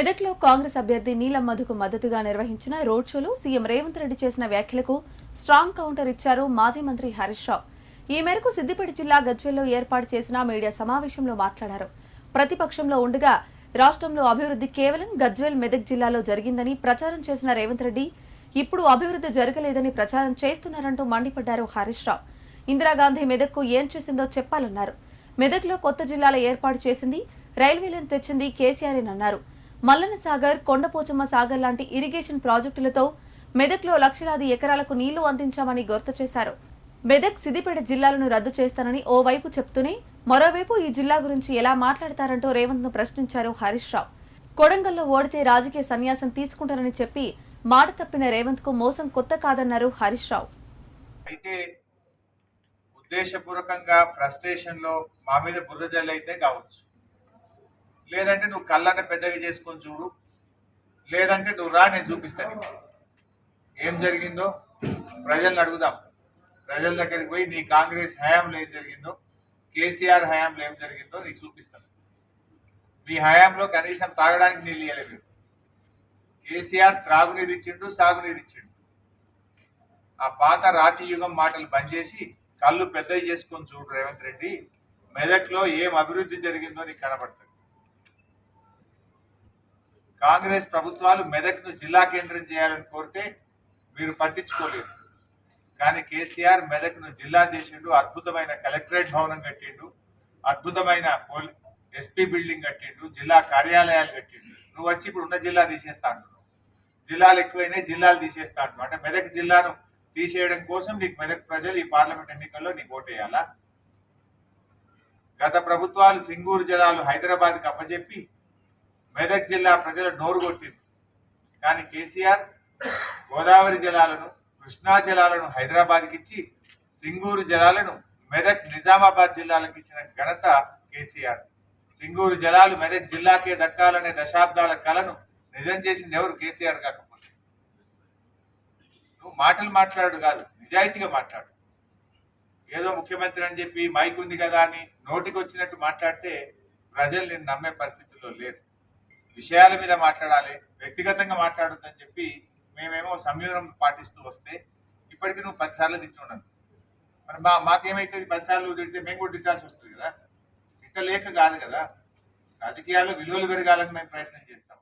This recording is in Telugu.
మెదక్లో కాంగ్రెస్ అభ్యర్థి నీలం మధుకు మద్దతుగా నిర్వహించిన రోడ్ షోలో సీఎం రేవంత్ రెడ్డి చేసిన వ్యాఖ్యలకు స్ట్రాంగ్ కౌంటర్ ఇచ్చారు మాజీ మంత్రి హరీష్ రావు. ఈ మేరకు సిద్దిపేట జిల్లా గజ్వెల్లో ఏర్పాటు చేసిన మీడియా సమావేశంలో మాట్లాడారు. ప్రతిపక్షంలో ఉండగా రాష్ట్రంలో అభివృద్ధి కేవలం గజ్వెల్ మెదక్ జిల్లాలో జరిగిందని ప్రచారం చేసిన రేవంత్ రెడ్డి ఇప్పుడు అభివృద్ధి జరగలేదని ప్రచారం చేస్తున్నారంటూ మండిపడ్డారు హరీష్ రావు. ఇందిరాగాంధీ మెదక్కు ఏం చేసిందో చెప్పాలన్నారు. మెదక్లో కొత్త జిల్లాల ఏర్పాటు చేసింది రైల్వేలను తెచ్చింది కేసీఆర్ అన్నారు. మల్లన సాగర్ కొండపోచమ్మ సాగర్ లాంటి ఇరిగేషన్ ప్రాజెక్టులతో మెదక్లో లక్షలాది ఎకరాలకు నీళ్ళు అందించామని గుర్తు చేశారు. మెదక్ సిద్దిపేట జిల్లాలను రద్దు చేస్తానని ఓవైపు చెప్తూనే మరోవైపు ఈ జిల్లా గురించి ఎలా మాట్లాడతారంటూ రేవంత్ను ప్రశ్నించారు హరీష్ రావు. కొడంగల్లో ఓడితే రాజకీయ సన్యాసం తీసుకుంటారని చెప్పి మాట తప్పిన రేవంత్కు మోసం కొత్త కాదన్నారు హరీష్ రావు. అయితే ఉద్దేశపూర్వకంగా ఫ్రస్ట్రేషన్లో మా మీద బురద జల్లైతే కావచ్చు. లేదంటే నువ్వు కళ్ళన్న పెద్దగా చేసుకొని చూడు. లేదంటే నువ్వు రా నేను చూపిస్తాను ఏం జరిగిందో ప్రజల్ని అడుగుదాం. ప్రజల దగ్గరికి పోయి నీ కాంగ్రెస్ హయాంలో ఏం జరిగిందో కేసీఆర్ హయాంలో ఏం జరిగిందో నీకు చూపిస్తాను మీ హయాంలో కనీసం తాగడానికి నీళ్ళు ఇవ్వలేదు కేసీఆర్ త్రాగునీరు ఇచ్చిండు సాగునీరు ఇచ్చిండు. ఆ పాత రాతి యుగం మాటలు బంద్ చేసి కళ్ళు పెద్దవి చేసుకొని చూడు రేవంత్ రెడ్డి మెదక్లో ఏం అభివృద్ధి జరిగిందో నీకు కనబడుతుంది. కాంగ్రెస్ ప్రభుత్వాలు మెదక్ను జిల్లా కేంద్రం చేయాలని కోరితే మీరు పట్టించుకోలేదు. కానీ కేసీఆర్ మెదక్ను జిల్లా చేసిండు అద్భుతమైన కలెక్టరేట్ భవనం కట్టిండు అద్భుతమైన పోలీ ఎస్పీ బిల్డింగ్ కట్టిండు జిల్లా కార్యాలయాలు కట్టిండు. నువ్వు వచ్చి ఇప్పుడు ఉన్న జిల్లా తీసేస్తా అంటున్నావు. జిల్లాలు ఎక్కువైనాయి జిల్లాలు తీసేస్తా అంటున్నావు. అంటే మెదక్ జిల్లాను తీసేయడం కోసం నీకు మెదక్ ప్రజలు ఈ పార్లమెంట్ ఎన్నికల్లో నీకు ఓటేయాలా? గత ప్రభుత్వాలు సింగూరు జలాలు హైదరాబాద్కి అప్పచెప్పి మెదక్ జిల్లా ప్రజలు నోరు కొట్టింది. కానీ కేసీఆర్ గోదావరి జలాలను కృష్ణా జలాలను హైదరాబాద్కి ఇచ్చి సింగూరు జలాలను మెదక్ నిజామాబాద్ జిల్లాలకు ఇచ్చిన ఘనత కేసీఆర్. సింగూరు జలాలు మెదక్ జిల్లాకే దక్కాలనే దశాబ్దాల కలను నిజం చేసింది ఎవరు? కేసీఆర్ కాకపోతే. నువ్వు మాటలు మాట్లాడు కాదు నిజాయితీగా మాట్లాడు. ఏదో ముఖ్యమంత్రి అని చెప్పి మైక్ ఉంది కదా అని నోటికి వచ్చినట్టు మాట్లాడితే ప్రజలు నేను నమ్మే పరిస్థితుల్లో లేరు. విషయాల మీద మాట్లాడాలి వ్యక్తిగతంగా మాట్లాడొద్దని చెప్పి మేమేమో సంయమనం పాటిస్తూ వస్తే ఇప్పటికీ నువ్వు పదిసార్లు తిట్టున్నాను మరి మా మాకేమైతుంది పదిసార్లు తిడితే మేము కూడా తిట్టాల్సి వస్తుంది కదా? తిట్టలేక కాదు కదా? రాజకీయాల్లో విలువలు పెరగాలని మేము ప్రయత్నం చేస్తాం.